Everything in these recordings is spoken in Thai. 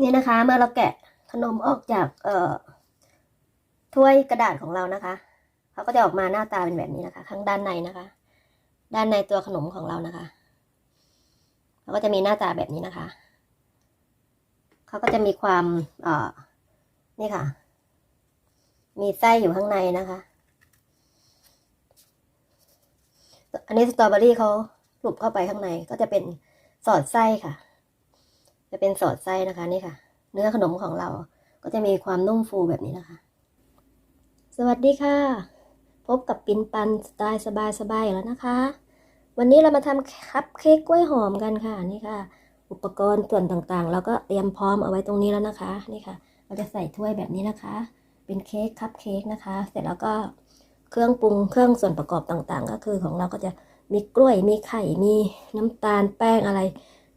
นี่นะคะเมื่อเราแกะขนมออกจากเอ่อถ้วยกระดาษของเรานะคะเขาก็จะออกมาหน้าตาเป็นแบบนี้นะคะ ข้างด้านในนะคะ ด้านในตัวขนมของเรานะคะเขาก็จะมีหน้าตาแบบนี้นะคะเขาก็จะมีความเอ่อนี่ค่ะ มีไส้อยู่ข้างในนะคะอันนี้สตรอเบอรี่เขาปลุกเข้าไปข้างในก็จะเป็นสอดไส้ค่ะ จะเป็นสอดไส้นะคะนี่ค่ะ เนื้อขนมของเราก็จะมีความนุ่มฟูแบบนี้นะคะ สวัสดีค่ะ พบกับปินปันสไตล์สบายๆแล้วนะคะ วันนี้เรามาทำคัพเค้กกล้วยหอมกันค่ะนี่ค่ะ อุปกรณ์ส่วนต่างๆ เราก็เตรียมพร้อมเอาไว้ตรงนี้แล้วนะคะนี่ค่ะ เราจะใส่ถ้วยแบบนี้นะคะ เป็นเค้กคัพเค้กนะคะ เสร็จแล้วก็เครื่องปรุงเครื่องส่วนประกอบต่างๆ ก็คือของเราก็จะมีกล้วยมีไข่มีน้ำตาลแป้งอะไร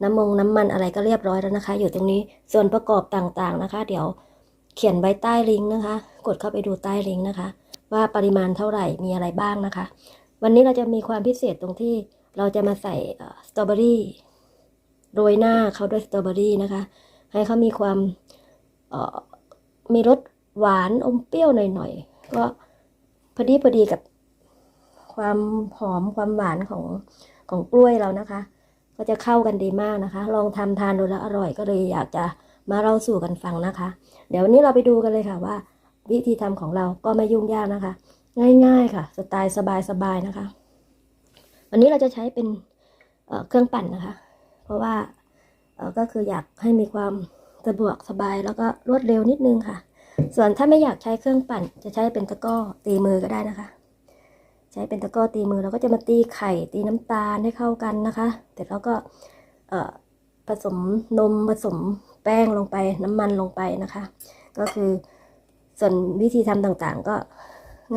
น้ำมงน้ำมันอะไรก็เรียบร้อยแล้วนะคะ อยู่ตรงนี้ส่วนประกอบต่างๆนะคะ เดี๋ยวเขียนไว้ใต้ลิงก์นะคะ กดเข้าไปดูใต้ลิงก์นะคะ ว่าปริมาณเท่าไหร่มีอะไรบ้างนะคะ วันนี้เราจะมีความพิเศษตรงที่เราจะมาใส่สตรอเบอรี่โรยหน้าเขาด้วยสตรอเบอรี่นะคะ ให้เขามีความมีรสหวานอมเปรี้ยวหน่อยๆก็พอดีพอดีกับความหอมความหวานของของกล้วยเรานะคะ ก็จะเข้ากันดีมากนะคะ ลองทำทานดูแล้วอร่อยก็เลยอยากจะมาเล่าสู่กันฟังนะคะ เดี๋ยววันนี้เราไปดูกันเลยค่ะว่า วิธีทำของเราก็ไม่ยุ่งยากนะคะ ง่าย ๆค่ะ สไตล์สบายๆนะคะ วันนี้เราจะใช้เป็นเเครื่องปั่นนะคะ เพราะว่าก็คืออยากให้มีความสะดวกสบายแล้วก็รวดเร็วนิดนึงค่ะ ส่วนถ้าไม่อยากใช้เครื่องปั่น จะใช้เป็นตะกร้อตีมือก็ได้นะคะ ช้เป็นตะกร้อตีมือเราก็จะมาตีไข่ตีน้ำตาลให้เข้ากันนะคะเสร็จแล้วก็ผสมนมผสมแป้งลงไปน้ำมันลงไปนะคะ ก็คือส่วนวิธีทำต่างๆก็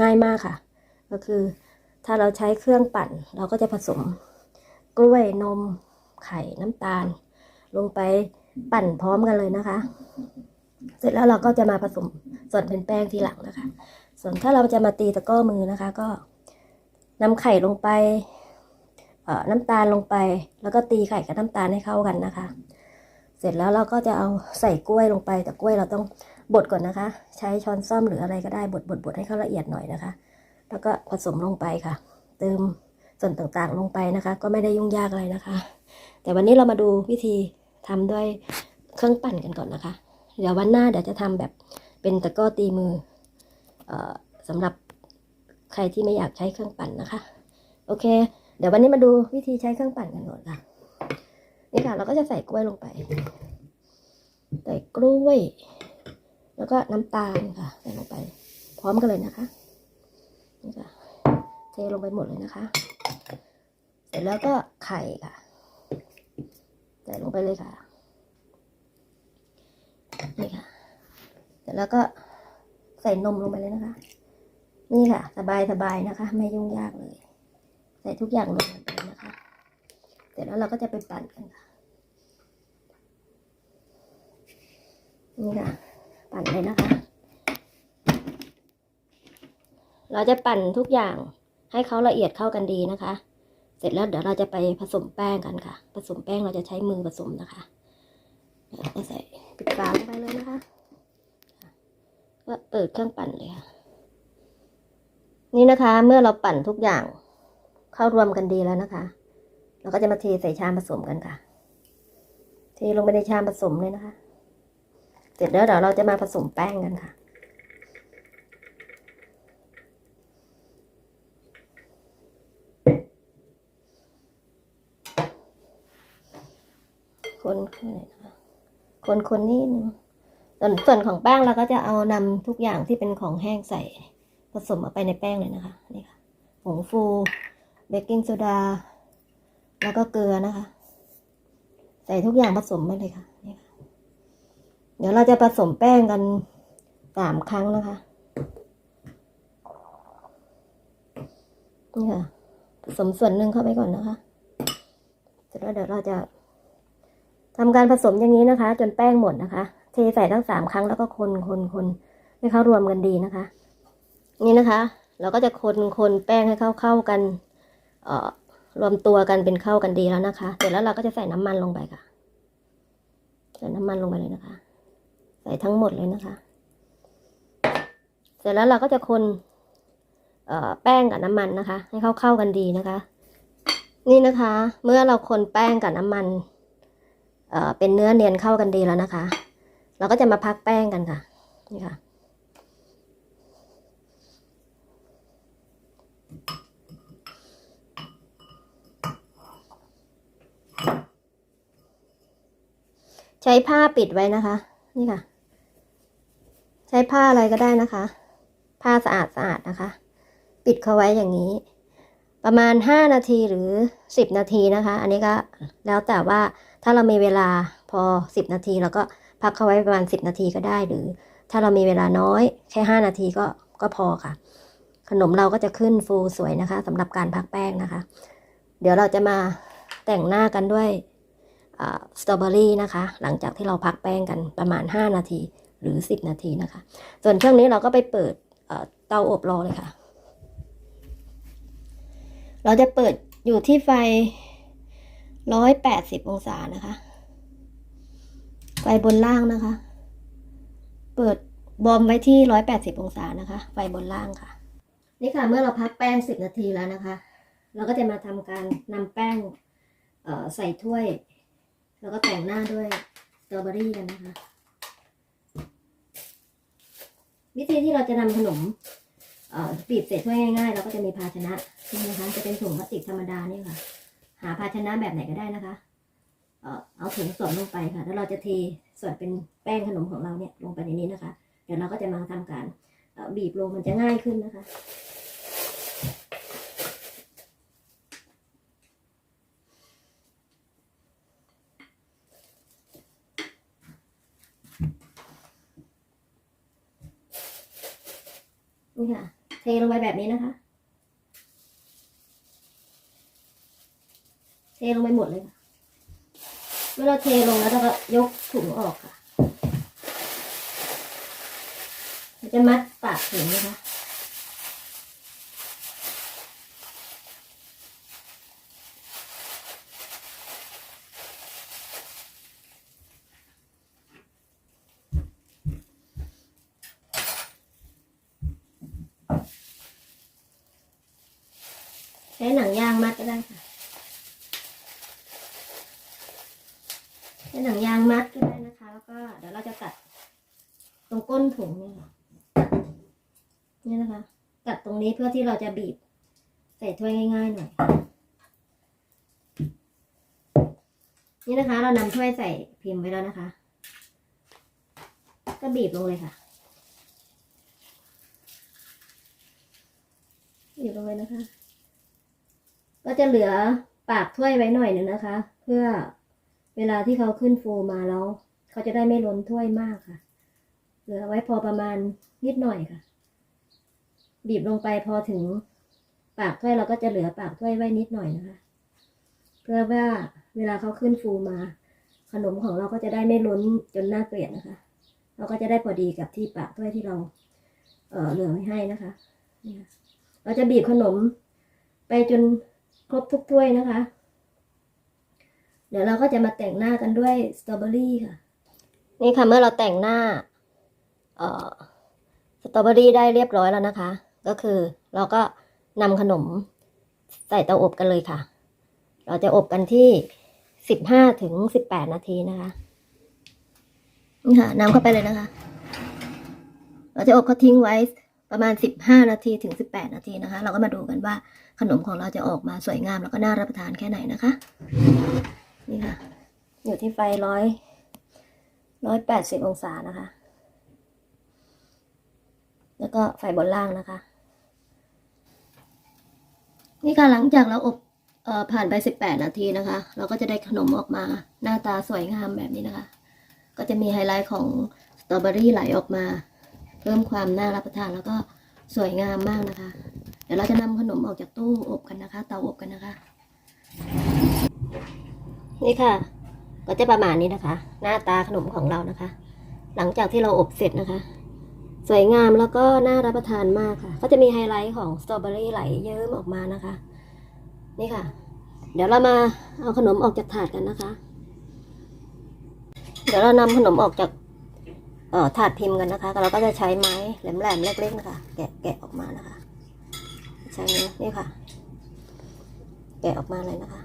ง่ายมากค่ะ ก็คือถ้าเราใช้เครื่องปั่น เราก็จะผสมกล้วยนมไข่น้ำตาล ลงไปปั่นพร้อมกันเลยนะคะ เสร็จแล้วเราก็จะมาผสมส่วนเป็นแป้งทีหลังนะคะ ส่วนถ้าเราจะมาตีตะก้อมือนะคะ ก็ นำไข่ลงไปเอ่อน้ำตาลลงไป แล้วก็ตีไข่กับน้ำตาลให้เข้ากันนะคะ เสร็จแล้วเราก็จะเอาใส่กล้วยลงไป แต่กล้วยเราต้องบดก่อนนะคะ ใช้ช้อนซ่อมหรืออะไรก็ได้บดบดบดให้เข้าละเอียดหน่อยนะคะ แล้วก็ผสมลงไปค่ะ เติมส่วนต่างๆลงไปนะคะ ก็ไม่ได้ยุ่งยากอะไรนะคะ แต่วันนี้เรามาดูวิธีทำด้วยเครื่องปั่นกันก่อนนะคะ เดี๋ยววันหน้าเดี๋ยวจะทำแบบเป็นตะกร้อตีมือเออสำหรับ ใครที่ไม่อยากใช้เครื่องปั่นนะคะ โอเค เดี๋ยววันนี้มาดูวิธีใช้เครื่องปั่นกันก่อนค่ะ นี่ค่ะ เราก็จะใส่กล้วยลงไป ใส่กล้วย แล้วก็น้ำตาลค่ะ ใส่ลงไป พร้อมกันเลยนะคะ นี่ค่ะ เทลงไปหมดเลยนะคะ เสร็จแล้วก็ไข่ค่ะ ใส่ลงไปเลยค่ะ นี่ค่ะ เสร็จแล้วก็ใส่นมลงไปเลยนะคะ นี่ค่ะ สบายสบายนะคะ ไม่ยุ่งยากเลย ใส่ทุกอย่างลงไปเลยนะคะ เสร็จแล้วเราก็จะไปปั่นกันค่ะ นี่ค่ะ ปั่นเลยนะคะ เราจะปั่นทุกอย่างให้เขาละเอียดเข้ากันดีนะคะ เสร็จแล้วเดี๋ยวเราจะไปผสมแป้งกันค่ะ ผสมแป้งเราจะใช้มือผสมนะคะก็ใส่ปิดฝาลงไปเลยนะคะ ก็เปิดเครื่องปั่นเลยค่ะ นี่นะคะ เมื่อเราปั่นทุกอย่างเข้ารวมกันดีแล้วนะคะ เราก็จะมาเทใส่ชามผสมกันค่ะ เทลงไปในชามผสมเลยนะคะ เสร็จแล้วเดี๋ยวเราจะมาผสมแป้งกันค่ะคนคนคะคนคนนี่นึงส่วนส่วนของแป้งเราก็จะเอานำทุกอย่างที่เป็นของแห้งใส่ ผสมเอาไปในแป้งเลยนะคะนี่ค่ะผงฟูเบกกิ้งโซดา แล้วก็เกลือนะคะ ใส่ทุกอย่างผสมไปเลยค่ะนี่ค่ะ เดี๋ยวเราจะผสมแป้งกันสามครั้งนะคะนี่ค่ะผสมส่วนหนึ่งเข้าไปก่อนนะคะเสร็จแล้วเดี๋ยวเราจะทำการผสมอย่างนี้นะคะ จนแป้งหมดนะคะ เทใส่ทั้งสามครั้งแล้วก็คนคนคนให้เขารวมกันดีนะคะ นี่นะคะ เราก็จะคนคนแป้งให้เข้าเข้ากันเอ่อรวมตัวกันเป็นเข้ากันดีแล้วนะคะ เสร็จแล้วเราก็จะใส่น้ำมันลงไปค่ะ ใส่น้ำมันลงไปเลยนะคะ ใส่ทั้งหมดเลยนะคะ เสร็จแล้วเราก็จะคนเอ่อแป้งกับน้ำมันนะคะ ให้เข้าเข้ากันดีนะคะ นี่นะคะ เมื่อเราคนแป้งกับน้ำมันเอ่อเป็นเนื้อเนียนเข้ากันดีแล้วนะคะ เราก็จะมาพักแป้งกันค่ะ นี่ค่ะ ใช้ผ้าปิดไว้นะคะ นี่ค่ะ ใช้ผ้าอะไรก็ได้นะคะ ผ้าสะอาดสะอาดนะคะ ปิดเขาไว้อย่างนี้ ประมาณ 5 นาทีหรือ 10 นาทีนะคะ อันนี้ก็แล้วแต่ว่าถ้าเรามีเวลาพอ 10 นาทีเราก็พักเขาไว้ประมาณ 10 นาทีก็ได้หรือ ถ้าเรามีเวลาน้อยแค่ 5 นาทีก็ก็พอค่ะ ขนมเราก็จะขึ้นฟูสวยนะคะสำหรับการพักแป้งนะคะ เดี๋ยวเราจะมาแต่งหน้ากันด้วย สตรอเบอรี่นะคะ หลังจากที่เราพักแป้งกันประมาณ 5 นาทีหรือ 10 นาทีนะคะ ส่วนช่วงนี้เราก็ไปเปิดเตาอบรอเลยค่ะ เราจะเปิดอยู่ที่ไฟ 180 องศานะคะ ไฟบนล่างนะคะ เปิดบอมไว้ที่ 180 องศานะคะ ไฟบนล่างค่ะ นี่ค่ะ เมื่อเราพักแป้ง 10 นาทีแล้วนะคะ เราก็จะมาทำการนำแป้งใส่ถ้วย แล้วก็แต่งหน้าด้วยสตรอเบอรี่กันนะคะ วิธีที่เราจะนำขนมบีบเศษถ้วยง่ายๆเราก็จะมีภาชนะนี่นะคะ จะเป็นถุงพลาสติกธรรมดาเนี่ยค่ะ หาภาชนะแบบไหนก็ได้นะคะเอาถุงสวมลงไปค่ะ แล้วเราจะเทส่วนเป็นแป้งขนมของเราเนี่ยลงไปในนี้นะคะ เดี๋ยวเราก็จะมาทำการบีบลงมันจะง่ายขึ้นนะคะ นี่ค่ะ เทลงไปแบบนี้นะคะ เทลงไปหมดเลยค่ะเมื่อเราเทลงแล้วเราก็ยกถุงออกค่ะ จะมัดปากถุงนะคะ ช้หนังยางมัดก็ได้ค่ะ ใช้หนังยางมัดก็ได้นะคะ แล้วก็เดี๋ยวเราจะตัด ตรงก้นถุงนี่ค่ะนี่นะคะ ตัดตรงนี้เพื่อที่เราจะบีบ ใส่ถ้วยง่ายๆหน่อย นี่นะคะ เรานำถ้วยใส่พิมพ์ไว้แล้วนะคะ ก็บีบลงเลยค่ะ บีบลงเลยนะคะ ก็จะเหลือปากถ้วยไว้หน่อยหนึ่งนะคะ เพื่อเวลาที่เขาขึ้นฟูมาแล้ว เขาจะได้ไม่ล้นถ้วยมากค่ะ เหลือไว้พอประมาณนิดหน่อยค่ะ บีบลงไปพอถึงปากถ้วยเราก็จะเหลือปากถ้วยไว้นิดหน่อยนะคะ เพื่อว่าเวลาเขาขึ้นฟูมา ขนมของเราก็จะได้ไม่ล้นจนน่าเกลียดนะคะ เราก็จะได้พอดีกับที่ปากถ้วยที่เราเอ่อเหลือไว้ให้นะคะเราจะบีบขนมไปจน ครบทุกถ้วยนะคะ เดี๋ยวเราก็จะมาแต่งหน้ากันด้วยสตรอเบอรี่ค่ะ นี่ค่ะเมื่อเราแต่งหน้าเอ่อสตรอเบอรี่ได้เรียบร้อยแล้วนะคะ ก็คือเราก็นำขนมใส่เตาอบกันเลยค่ะ เราจะอบกันที่สิบห้าถึงสิบแปดนาทีนะคะ นี่ค่ะนำเข้าไปเลยนะคะ เราจะอบเขาทิ้งไว้ ประมาณสิบห้านาทีถึงสิบแปดนาทีนะคะ เราก็มาดูกันว่าขนมของเราจะออกมาสวยงามแล้วก็น่ารับประทานแค่ไหนนะคะ นี่ค่ะ อยู่ที่ไฟร้อยร้อยแปดสิบองศานะคะ แล้วก็ไฟบนล่างนะคะ นี่ค่ะหลังจากเราอบออผ่านไปสิบแปดนาทีนะคะ เราก็จะได้ขนมออกมาหน้าตาสวยงามแบบนี้นะคะ ก็จะมีไฮไลท์ของสตรอเบอรี่ไหลออกมา เพิ่มความน่ารับประทานแล้วก็สวยงามมากนะคะ เดี๋ยวเราจะนำขนมออกจากตู้อบกันนะคะ เตาอบกันนะคะ นี่ค่ะ ก็จะประมาณนี้นะคะ หน้าตาขนมของเรานะคะ หลังจากที่เราอบเสร็จนะคะ สวยงามแล้วก็น่ารับประทานมากค่ะ ก็จะมีไฮไลท์ของสตรอเบอรี่ไหลเยิ้มออกมานะคะ นี่ค่ะ เดี๋ยวเรามาเอาขนมออกจากถาดกันนะคะ เดี๋ยวเรานำขนมออกจาก ถาดพิมพ์กันนะคะ เราก็จะใช้ไม้แหลมๆเล็กๆนะคะ แกะแกะออกมานะคะ ใช้นี้นี่ค่ะ แกะออกมาเลยนะคะ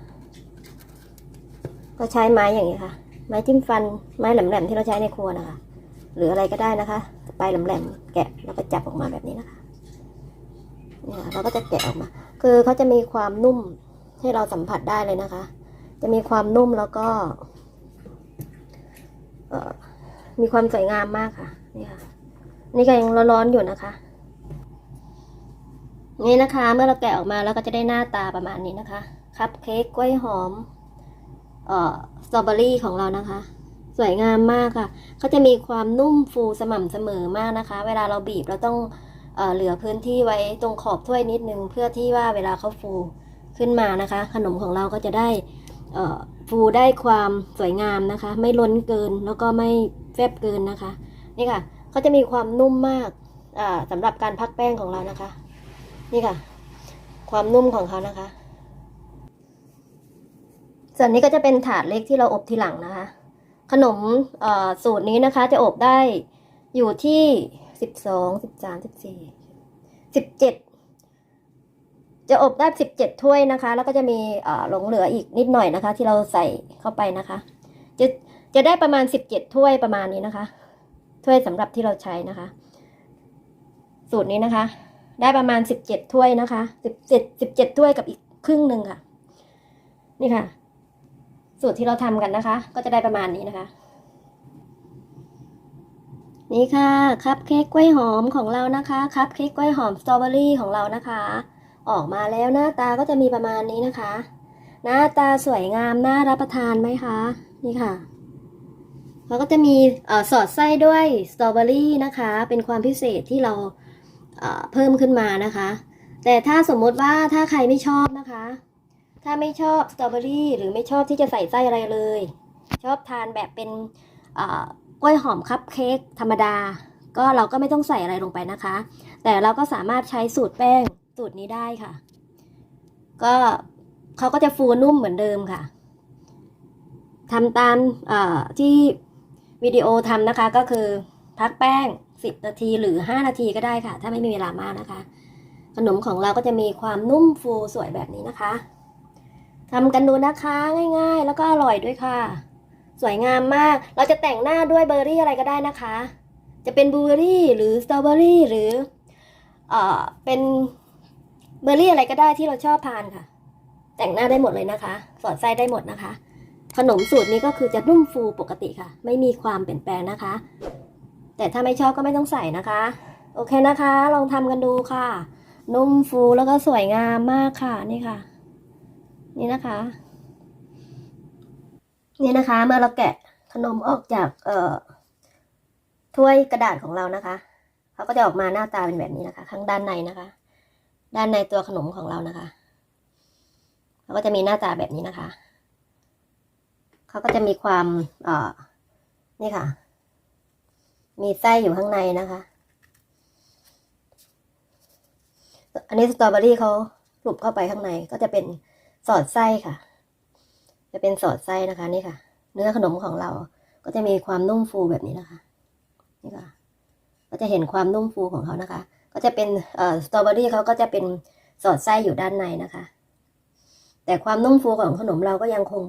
ก็ใช้ไม้อย่างนี้ค่ะ ไม้จิ้มฟัน ไม้แหลมๆที่เราใช้ในครัวนะคะ หรืออะไรก็ได้นะคะปลายแหลมๆแกะแล้วก็จับออกมาแบบนี้นะคะเนี่ยเราก็จะแกะออกมา คือเขาจะมีความนุ่มให้เราสัมผัสได้เลยนะคะ จะมีความนุ่มแล้วก็ เอ่อ มีความสวยงามมากค่ะ นี่ค่ะ นี่ก็ยังร้อนๆอยู่นะคะ นี่นะคะ เมื่อเราแกะออกมาแล้วก็จะได้หน้าตาประมาณนี้นะคะ คัพเค้กกล้วยหอม เอ่อ สตรอเบอรี่ของเรานะคะ สวยงามมากค่ะ เขาจะมีความนุ่มฟูสม่ำเสมอมากนะคะ เวลาเราบีบเราต้องเอ่อเหลือพื้นที่ไว้ตรงขอบถ้วยนิดนึง เพื่อที่ว่าเวลาเขาฟูขึ้นมานะคะ ขนมของเราก็จะได้เอ่อฟูได้ความสวยงามนะคะ ไม่ล้นเกินแล้วก็ไม่ แฟบเกินนะคะ นี่ค่ะเขาจะมีความนุ่มมากสำหรับการพักแป้งของเรานะคะ นี่ค่ะ ความนุ่มของเขานะคะ ส่วนนี้ก็จะเป็นถาดเล็กที่เราอบทีหลังนะคะ ขนมสูตรนี้นะคะ จะอบได้อยู่ที่สิบสองสิบสามสิบสี่สิบเจ็ดจะอบได้สิบเจ็ดถ้วยนะคะ แล้วก็จะมีหลงเหลืออีกนิดหน่อยนะคะ ที่เราใส่เข้าไปนะคะจะ จะได้ประมาณสิบเจ็ดถ้วยประมาณนี้นะคะ ถ้วยสำหรับที่เราใช้นะคะ สูตรนี้นะคะ ได้ประมาณสิบเจ็ดถ้วยนะคะสิบเจ็ดถ้วยกับอีกครึ่งหนึ่งค่ะ นี่ค่ะ สูตรที่เราทำกันนะคะ ก็จะได้ประมาณนี้นะคะ นี่ค่ะคัพเค้กกล้วยหอมของเรานะคะคัพเค้กกล้วยหอมสตรอเบอรี่ของเรานะคะ ออกมาแล้วหน้าตาก็จะมีประมาณนี้นะคะ หน้าตาสวยงามน่ารับประทานไหมคะ นี่ค่ะ แล้วก็จะมีสอดไส้ด้วยสตรอเบอรี่นะคะ เป็นความพิเศษที่เราเพิ่มขึ้นมานะคะ แต่ถ้าสมมติว่าถ้าใครไม่ชอบนะคะ ถ้าไม่ชอบสตรอเบอรี่หรือไม่ชอบที่จะใส่ไส้อะไรเลย ชอบทานแบบเป็นกล้วยหอมคัพเค้กธรรมดา ก็เราก็ไม่ต้องใส่อะไรลงไปนะคะ แต่เราก็สามารถใช้สูตรแป้งสูตรนี้ได้ค่ะ ก็เขาก็จะฟูนุ่มเหมือนเดิมค่ะทำตามที่ วิดีโอทำนะคะก็คือพักแป้ง 10 นาทีหรือ 5 นาทีก็ได้ค่ะ ถ้าไม่มีเวลามากนะคะ ขนมของเราก็จะมีความนุ่มฟูสวยแบบนี้นะคะทำกันดูนะคะง่ายๆ แล้วก็อร่อยด้วยค่ะ สวยงามมาก เราจะแต่งหน้าด้วยเบอร์รี่อะไรก็ได้นะคะ จะเป็นบลูเบอร์รี่หรือสตรอเบอร์รี่หรือเอ่อเป็นเบอร์รี่อะไรก็ได้ที่เราชอบทานค่ะ แต่งหน้าได้หมดเลยนะคะ สอดไส้ได้หมดนะคะ ขนมสูตรนี้ก็คือจะนุ่มฟูปกติค่ะ ไม่มีความเปลี่ยนแปลงนะคะ แต่ถ้าไม่ชอบก็ไม่ต้องใส่นะคะ โอเคนะคะ ลองทำกันดูค่ะ นุ่มฟูแล้วก็สวยงามมากค่ะนี่ค่ะ นี่นะคะ นี่นะคะเมื่อเราแกะขนมออกจากเอ่อถ้วยกระดาษของเรานะคะเขาก็จะออกมาหน้าตาเป็นแบบนี้นะคะ ข้างด้านในนะคะ ด้านในตัวขนมของเรานะคะเขาก็จะมีหน้าตาแบบนี้นะคะ เขาก็จะมีความเอ่อนี่ค่ะ มีไส้อยู่ข้างในนะคะ อันนี้สตรอเบอรี่เขากลุบเข้าไปข้างในก็จะเป็นสอดไส้ค่ะ จะเป็นสอดไส้นะคะนี่ค่ะ เนื้อขนมของเราก็จะมีความนุ่มฟูแบบนี้นะคะ นี่ค่ะ ก็จะเห็นความนุ่มฟูของเขานะคะ ก็จะเป็นเอ่อสตรอเบอรี่เขาก็จะเป็นสอดไส้อยู่ด้านในนะคะ แต่ความนุ่มฟูของขนมเราก็ยังคง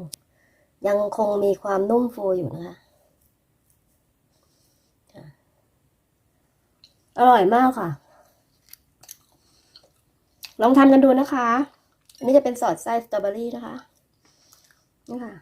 ยังคงมีความนุ่มฟูอยู่นะคะ อร่อยมากค่ะ ลองทำกันดูนะคะ อันนี้จะเป็นสอดไส้สตรอเบอรี่นะคะ นี่ค่ะ